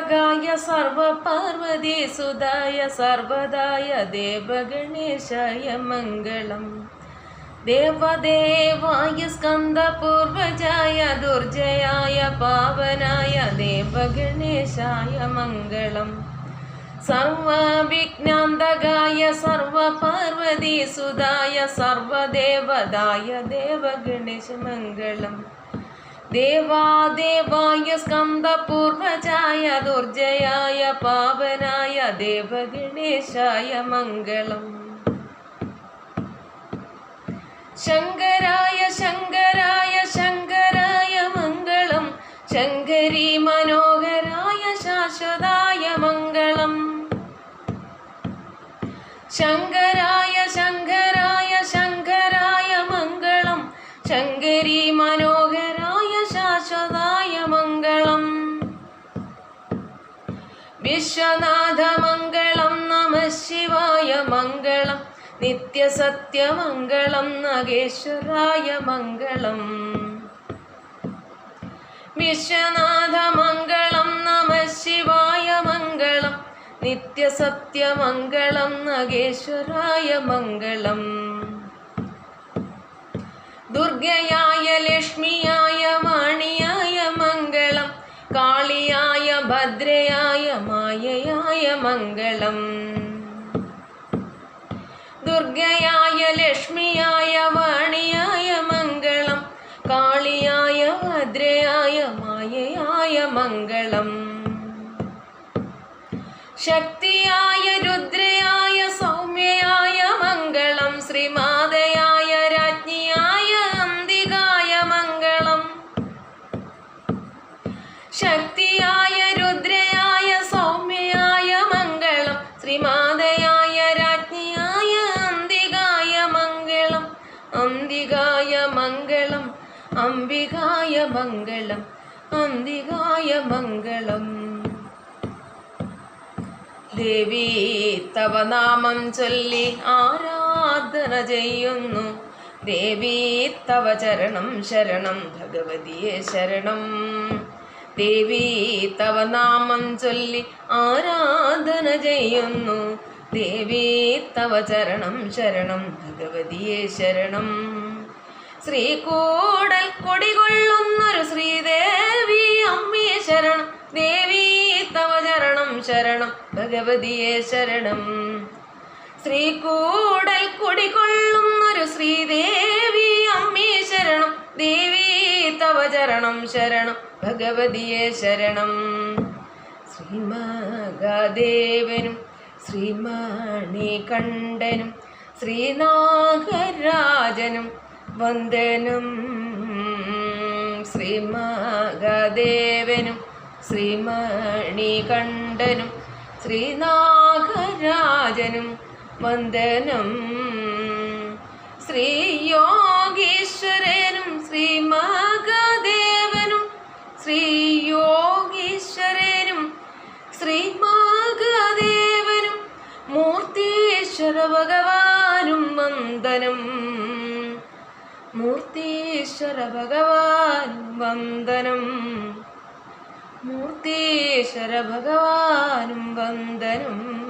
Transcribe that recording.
വിഘ്നാന്തകായ സർവപാർവതി സുതായ സർവദായ ദേവഗണേശായ മംഗളം. ദേവദേവായ സ്കന്ദപൂർവജായ ദുർജയായ പാവനായ ദേവഗണേശായ മംഗളം. സർവവിഘ്നാന്തകായ സർവപാർവതി സുതായ സർവദേവതായ ദേവഗണേശ മംഗളം. ദേവാദേവായ സ്കന്ദപൂർവജായ ദുർജയായ പാവനായ ദേവഗണേശായ മംഗളം. ശങ്കരായ ശങ്കരായ ശങ്കരായ മംഗളം. ശങ്കരി മനോഹരായ ശാശ്വതായ മംഗളം. ശങ്കരായ ശങ്കരായ വിശ്വനാഥ മംഗളം നമ ശിവായ മംഗളം നിത്യസത്യമംഗളം നഗേശ്വരായ മംഗളം. വിശ്വനാഥ മംഗളം നമ ശിവായ മംഗളം നിത്യസത്യമംഗളം നഗേശ്വരായ മംഗളം. ദുർഗയായ ലക്ഷ്മിയായ ഭദ്രയായ മായയായ മംഗളം. ദുർഗയായ ലക്ഷ്മിയായ വാണിയായ മംഗളം. കാളിയായ ഭദ്രയായ മായയായ മംഗളം. ശക്തിയായ രുദ്രയായ മംഗളം അംബികായ മംഗളം അന്തികായ മംഗളം. ദേവി തവ നാമം ചൊല്ലി ആരാധന ചെയ്യുന്നു. ദേവി തവ ചരണം ശരണം ഭഗവതിയെ ശരണം. ദേവി തവ നാമം ചൊല്ലി ആരാധന ചെയ്യുന്നു. ദേവി തവ ചരണം ശരണം ഭഗവതിയെ ശരണം. ശ്രീകൂടൽ കൊടികൊള്ളുന്നൊരു ശ്രീദേവി അമ്മേ ശരണം ദേവി തവ ചരണം ശരണം ഭഗവതിയെ ശരണം. ശ്രീകൂടൽ കൊടികൊള്ളുന്നൊരു ശ്രീദേവി അമ്മേ ശരണം ദേവി തവ ചരണം ശരണം ഭഗവതിയെ ശരണം. ശ്രീമഹാദേവനും ശ്രീമണികണ്ഠനും ശ്രീനാഗരാജനും വന്ദനം. ശ്രീമഹാദേവനും ശ്രീമണികണ്ഠനും ശ്രീനാഗരാജനും വന്ദനം. ശ്രീയോഗീശ്വരനും ശ്രീ ശ്രീയോഗീശ്വരനും ശ്രീമഹാദേവനും മൂർത്തീശ്വര ഭഗവാനും വന്ദനം. മൂർത്തീശ്വര ഭഗവാൻ വന്ദനം. മൂർത്തീശ്വര ഭഗവാനും വന്ദനം.